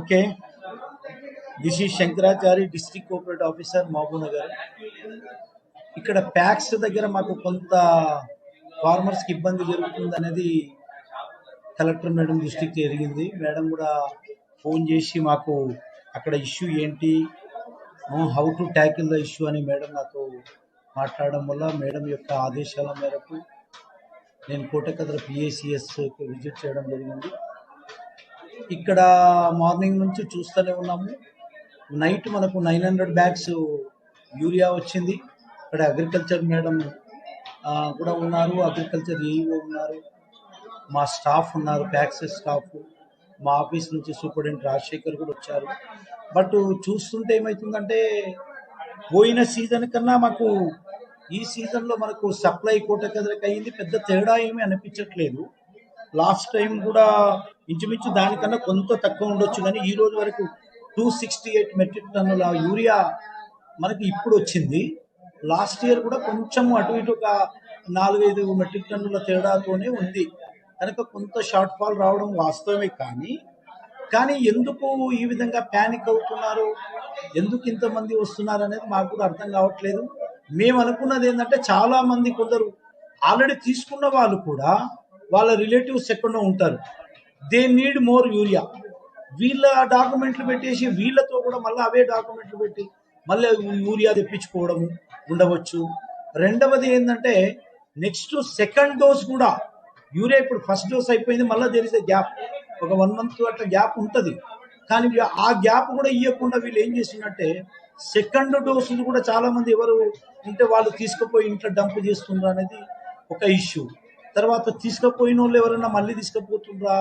Okay. This ఈ Shankarachari district cooperative officer Mahabub Nagar. ఇక్కడ PACS దగ్గర మాకు కొంత ఫార్మర్స్కి ఇబ్బంది జరుగుతుంది అనేది కలెక్టర్ మేడం దృష్టికి జరిగింది మేడం కూడా ఫోన్ చేసి మాకు అక్కడ ఇష్యూ ఏంటి how to tackle the issue అని మేడం నాతో మాట్లాడడం వల్ల మేడం యొక్క ఆదేశాల మేరకు నేను కోటకద్ర పిఏసిఎస్ విజిట్ చేయడం జరిగింది. ఇక్కడ మార్నింగ్ నుంచి చూస్తూనే ఉన్నాము. నైట్ మనకు నైన్ హండ్రెడ్ బ్యాగ్స్ యూరియా వచ్చింది. ఇక్కడ అగ్రికల్చర్ మేడం కూడా ఉన్నారు. అగ్రికల్చర్ ఏఈఓ ఉన్నారు. మా స్టాఫ్ ఉన్నారు ప్యాక్సెస్ స్టాఫ్ మా ఆఫీస్ నుంచి సూపరింటెండెంట్ రాజశేఖర్ కూడా వచ్చారు. బట్ చూస్తుంటే ఏమవుతుందంటే పోయిన సీజన్ కన్నా మాకు ఈ సీజన్లో మనకు సప్లై కోటకదరికి అయింది. పెద్ద తేడా ఏమీ అనిపించట్లేదు. లాస్ట్ టైం కూడా ఇంచుమించు దానికన్నా కొంత తక్కువ ఉండొచ్చు కానీ ఈ రోజు వరకు టూ సిక్స్టీ ఎయిట్ మెట్రిక్ టన్నుల యూరియా మనకి ఇప్పుడు వచ్చింది. లాస్ట్ ఇయర్ కూడా కొంచెం అటు ఇటు ఒక నాలుగైదు మెట్రిక్ టన్నుల తేడాతోనే ఉంది. కనుక కొంత షార్ట్ ఫాల్ రావడం వాస్తవమే కానీ కానీ ఎందుకు ఈ విధంగా ప్యానిక్ అవుతున్నారు? ఎందుకు ఇంతమంది వస్తున్నారు అనేది మాకు కూడా అర్థం కావట్లేదు. మేము అనుకున్నది ఏంటంటే చాలా మంది కొందరు ఆల్రెడీ తీసుకున్న వాళ్ళు కూడా వాళ్ళ రిలేటివ్స్ ఎక్కడో ఉంటారు. దే నీడ్ మోర్ యూరియా వీళ్ళ డాక్యుమెంట్లు పెట్టేసి వీళ్ళతో కూడా మళ్ళీ అవే డాక్యుమెంట్లు పెట్టి మళ్ళీ యూరియా తెప్పించుకోవడము ఉండవచ్చు. రెండవది ఏంటంటే నెక్స్ట్ సెకండ్ డోస్ కూడా యూరియా ఇప్పుడు ఫస్ట్ డోస్ అయిపోయింది మళ్ళీ దేర్ ఇస్ గ్యాప్ ఒక వన్ మంత్ అట్లా గ్యాప్ ఉంటుంది. కానీ ఆ గ్యాప్ కూడా ఇవ్వకుండా వీళ్ళు ఏం చేస్తున్నట్టే సెకండ్ డోసులు కూడా చాలా మంది ఎవరు ఉంటే వాళ్ళు తీసుకుపోయి ఇంట్లో డంప్ చేస్తున్నారు అనేది ఒక ఇష్యూ తర్వాత తీసుకుపోయిన వాళ్ళు ఎవరైనా మళ్ళీ తీసుకుపోతుండ్రా?